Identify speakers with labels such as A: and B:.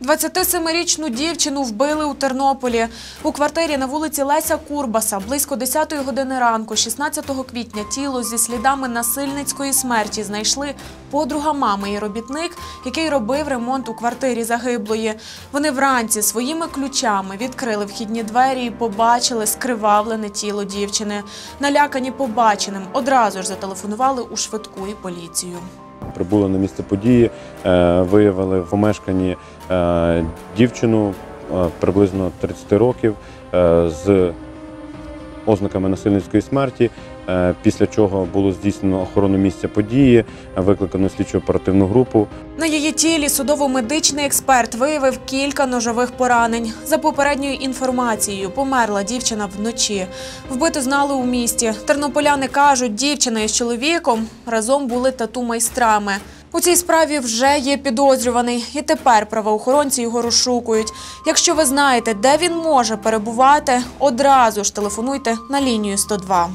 A: 27-річну дівчину вбили у Тернополі. У квартирі на вулиці Леся Курбаса близько 10-ї години ранку, 16 квітня, тіло зі слідами насильницької смерті знайшли подруга мами і робітник, який робив ремонт у квартирі загиблої. Вони вранці своїми ключами відкрили вхідні двері і побачили скривавлене тіло дівчини. Налякані побаченим одразу ж зателефонували у швидку і поліцію.
B: Прибули на місце події, е, виявили в помешканні е, дівчину е, приблизно 30 років з ознаками насильницької смерті. е, Після чого було здійснено охорону місця події, е, викликано слідчо оперативну групу.
A: На її тілі судово-медичний експерт виявив кілька ножових поранень. За попередньою інформацією, померла дівчина вночі. Вбити знали у місті. Тернополяни кажуть, дівчина із чоловіком разом були тату-майстрами. У цій справі вже є підозрюваний, і тепер правоохоронці його розшукують. Якщо ви знаєте, де він може перебувати, одразу ж телефонуйте на лінію 102.